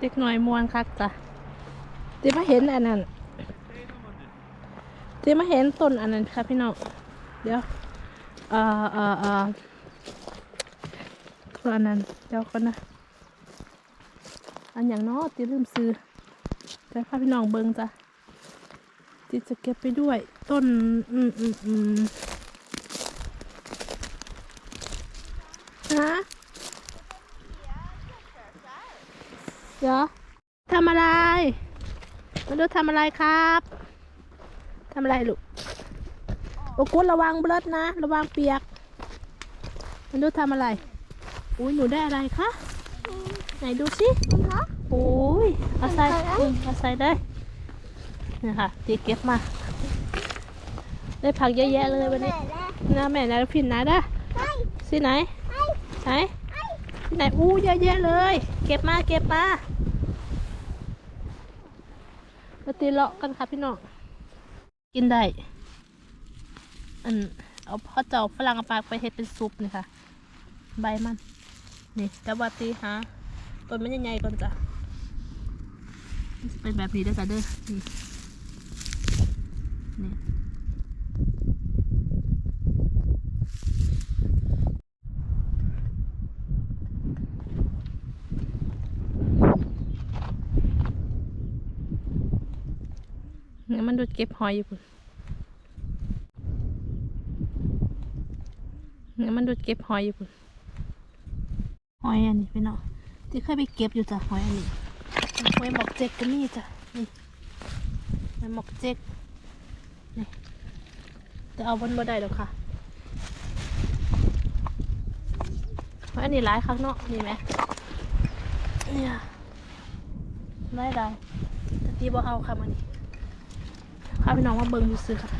เด็กหน่อยมวนคักจ้ะที่มาเห็นอันนั้นที่มาเห็นต้นอันนั้นค่ะพี่น้อง เดี๋ยว เอ่อเอ่อเอ่อต้นอันนั้นเดี๋ยวก่อนนะ อันอย่างน้อตีลืมซื้อแต่พาพี่น้องเบิงจ้ะตีจะเก็บไปด้วย ต้น อืมอืมอืมฮะ เดี๋ยวทำอะไรมาดูทำอะไรครับทำอะไรลูกโอ้กุดระวังเบลดนะ ระวังเปียกมาดูทำอะไร อุ้ยหนูได้อะไรคะ ไหนดูสิโอ้ยเอาใส่อืมเอาใส่ได้นี่ค่ะตีเก็บมา ได้ผักเยอะแยะเลยวันนี้นะแม่นะพินนะด้ะสิไหนไหน ที่ไหนอู้เยอะแยะเลย เก็บมาเก็บมามาตีเลาะกันค่ะพี่น้องกินได้อันเอาพ่อเจ้าฝรั่งเอาปากไปเฮ็ดเป็นซุปนี่ค่ะ ใบมัน นี่แต่ว่าตีหาต้นมันใหญ่ๆก่อนจ้ะเป็นแบบนี้เด้จ้ะเด้อนี่นี่ เนี่ยมันดูดเก็บหอยอยู่พุ่นเนี่ยมันดูดเก็บหอยอยู่พุ่นหอยอันนี้พี่น้องที่เคยไปเก็บอยู่จ้ะหอยอันนี้หอยหมอกเจ๊กก็มีจ้ะนี่หอยหมอกเจ๊กนี่แต่เอาบนบ่ได้หรอกค่ะหอยอันนี้หลายครั้งเนาะนี่ไหมเนี่ยได้ได้แต่ตีบ่เอาค่ะมันนี่พาพี่น้องมาเบิ่งดูซื้อค่ะ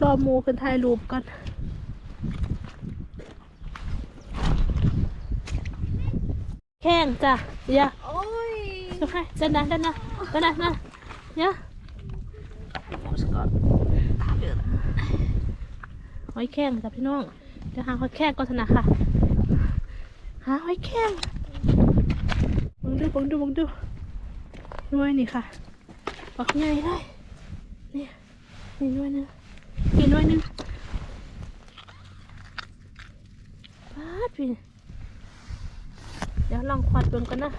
รอหมูเป็นถ่ายรูปก่อนแข้งจ้ะอย่าโอ้ยดูให้ดันนะดันนะดันนะนะอย่าหอยแข้งจ้ะพี่น้องเดี๋ยวหาหอยแข้งก่อนเถอะนะค่ะหาหอยแข้งบังดูบังดูบังดูด้วยนี่ค่ะ ออกใหญ่เลยนี่นี่ด้วยนึงนี่ด้วยนึงปาดพี่เดี๋ยวลองควัดเบิ่งกันนะ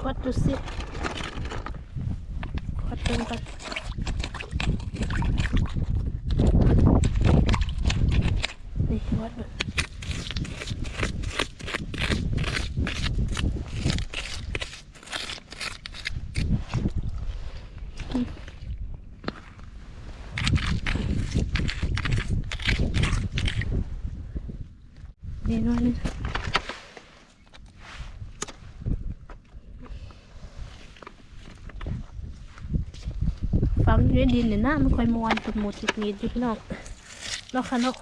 ควัดดูสิควัดเบิ่งกันวัดเบิ่งอืมนี่หน้อยหนึง ฝัง อยู่ในดินเนี่ยนะมันค่อยมวนเป็นหมดจิตมีดอยู่พี่น้องเนาะค่ะเนาะ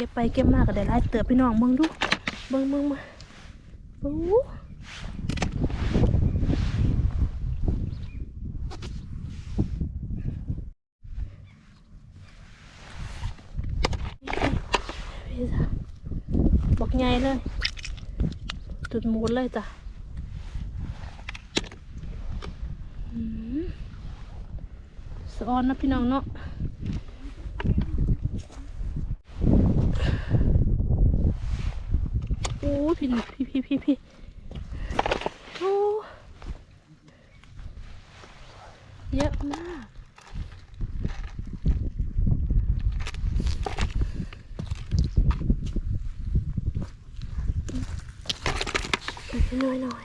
ก็บไปเก็บมากก็ได้หลายเติบพี่น้องเบิ่งดูเบิ่งเบิ่งมาโอ้บอกใหญ่เลย จุดมูดเลยจ้ะอืมสะออนนะพี่น้องเนาะ โอ้ พี่หนูพี่พี่พี่พี่โอ้เยอะมากหน่อยหน่อย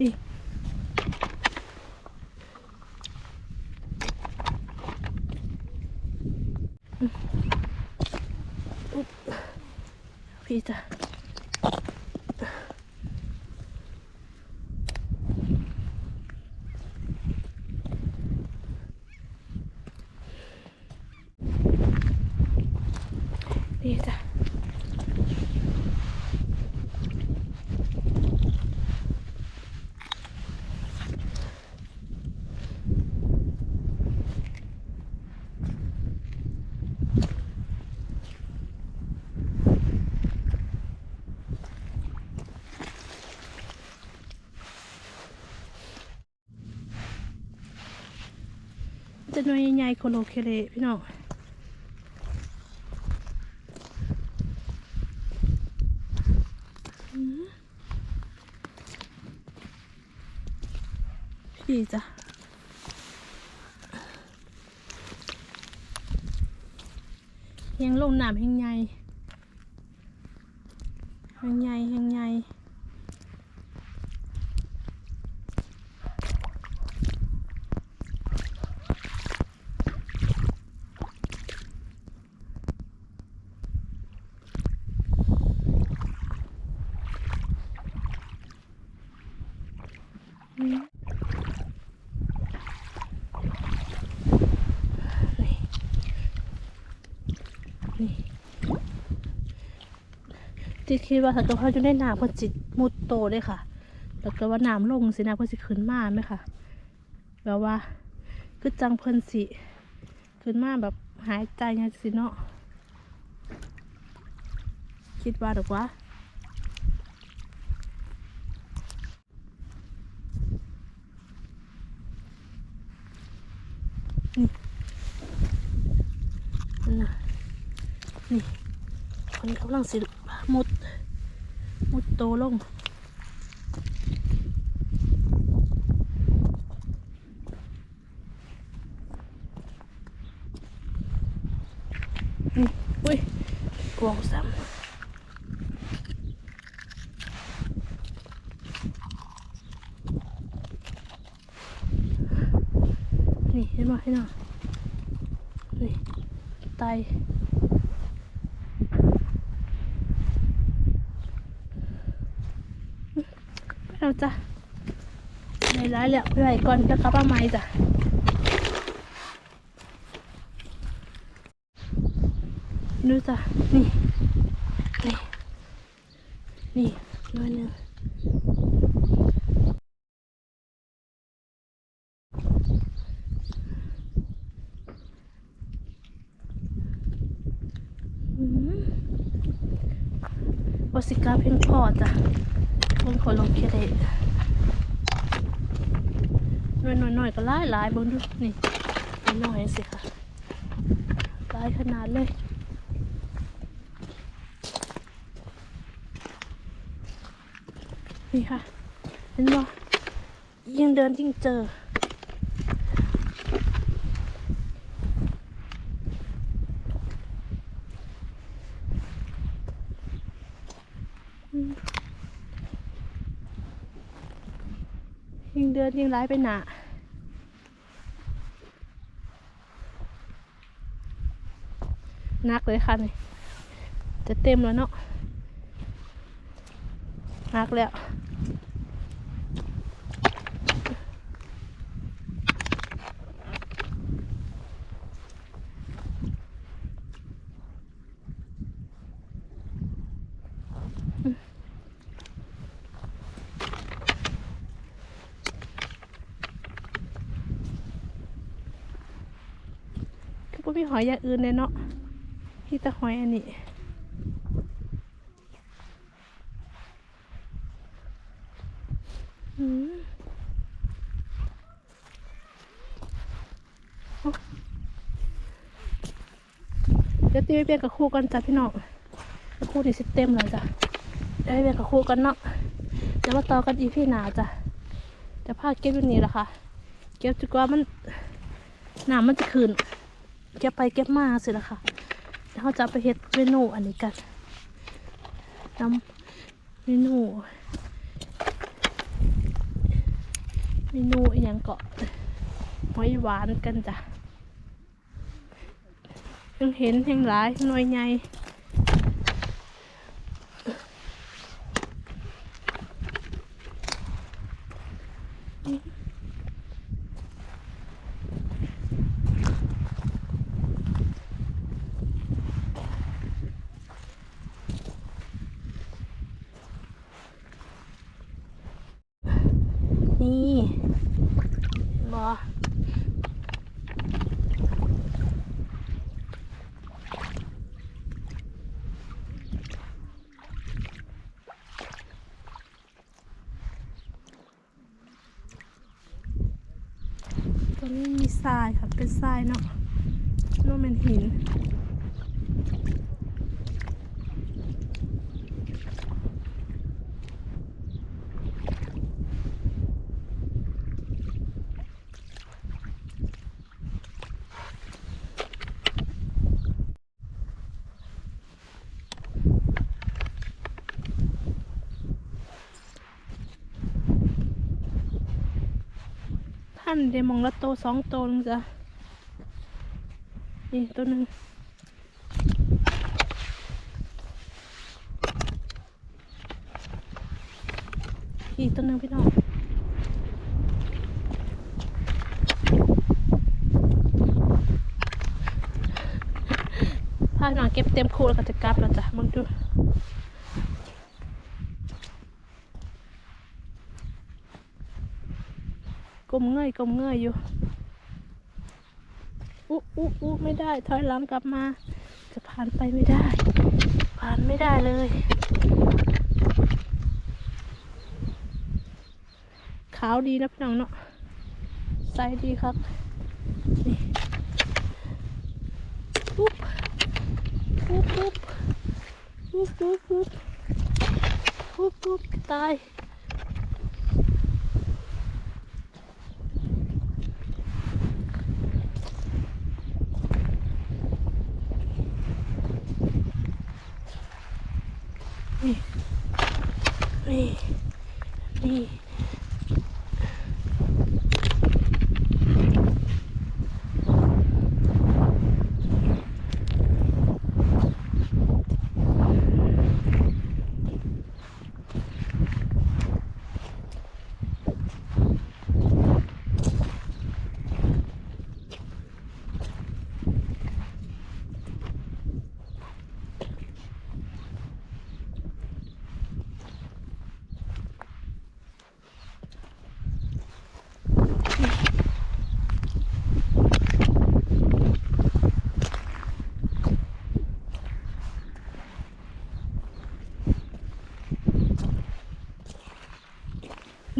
อีก อืมอุ๊บพี่จ้ะนี่จ้ะ จะหน่วยใหญ่ๆโคโลเคเลพี่น้องพี่จ้ะแหงลงน้ำแหงใหญ่แหงใหญ่แหงใหญ่ นี่ที่คิดว่าถ้าเกิดเขาอยู่ในน้ำเพิ่นสิมุดโตเลยค่ะแต่ก็ว่าน้ำลงสินะเพิ่นสิขึ้นมาไหมค่ะแบบว่าคือจังเพิ่นสิขึ้นมาแบบหายใจยังสิเนาะคิดว่าดอกว่านั่นะ นี่คนนี้กำลังสิมุด มุดโตลงนี่อุ้ยกวางซ้ำนี่เห็นไหมเห็นไหมนี่ไตไป เราจ้ะในร้ายแล้วไปไหวก่อนแล้วกลับมาใหม่จ้ะดูจ้ะนี่ นี่ นี่น้อยหนึงอืมโอสิกาเพียงพอจ้ะ เพิ่งคนลงเคเดน้อยน้อยน้อยๆก็หลายหลายเบิ่งดูนี่น้อยสิค่ะหลายขนาดเลยนี่ค่ะเห็นบ่ยิ่งเดินยิ่งเจอ ยิ่งเดิ นยิ่งร้ายไปหนานักเลยค่ะนี่จะเต็มแล้วเนาะนักแล้ว หอยอย่างอื่นเลยเนาะพี่แต่หอยอันนี้เดี๋ยวตีไปเปลี่ยนกับคู่กันจ้ะพี่น้องคู่นี่สิเต็มแล้วจ้ะเดี๋ยวไปเปลี่ยนกับคู่กันเนาะเดี๋ยวมาต่อกันอีพี่หนาจ้ะจะพาเก็บอยู่นี่แหละค่ะ เก็บจนกว่ามันน้ำมันจะขึ้น เก็บไปเก็บมาสิละค่ะเดี๋ยวเราจะไปเฮ็ดเมนูอันนี้กันทำเมนูเมนูอย่างเกาะหอยหวานกันจ้ะยังเห็นยังหลายหน่วยใหญ่นี่บอ ตรงนี้มี ทรายค่ะ เป็นทรายเนาะโนเป็นหิน เดมองละโตสองโตนึงจ้ะนี่ตัวหนึ่งอีกตัวหนึ่งพี่น้องพาหน่อยเก็บเต็มคูแล้วก็จะกลับแล้วจ้ะมึงดู มเงยก้มเงยอยู่อุ๊อุ๊อุ๊ไม่ได้ ถอยหลังกลับมา จะผ่านไปไม่ได้ ผ่านไม่ได้เลย ขาวดีนะพี่น้องเนาะใสดีครับปุ๊บปุ๊บปุ๊บปุ๊บปุ๊บปุ๊บปุ๊บตาย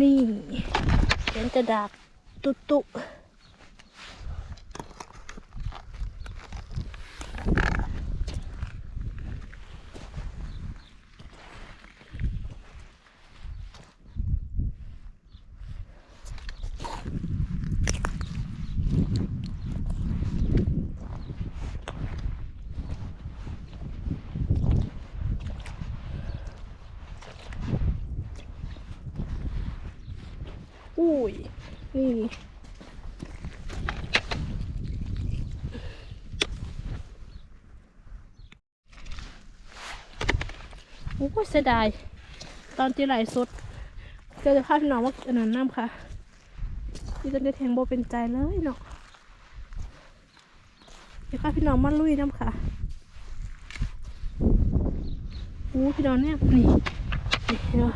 นี่เห็นจะดาบตุตุ อุ้ย นี่โอ้ยเสียดาย ตอนที่ไหลสุดเจอจะพาพี่น้องว่าอันนั้นน้ำค่ะที่จะได้แทงโบเป็นใจเลยเนาะเดี๋ยวพาพี่น้องมาลุยน้ำค่ะโอ้พี่น้องเนี่ยนี่นี่เนาะ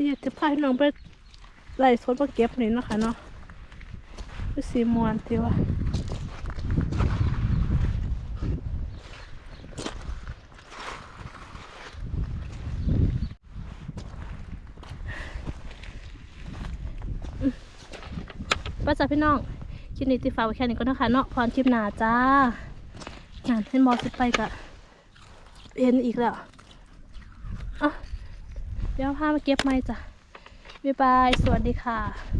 ที่อยากจะ พี่น้องไปไล่สดมาเก็บนี่นะคะเนาะคือสีมวนทีว่าป้าจ๋าพี่น้องคลิปนี้ติฝาไว้แค่นี้ก็นะคะเนาะพรคลิปหนาจ้างานให้มอสิไปกะเห็นอีกแล้วอะเดี๋ยวพามาเก็บไม้จ้ะ บ๊ายบาย สวัสดีค่ะ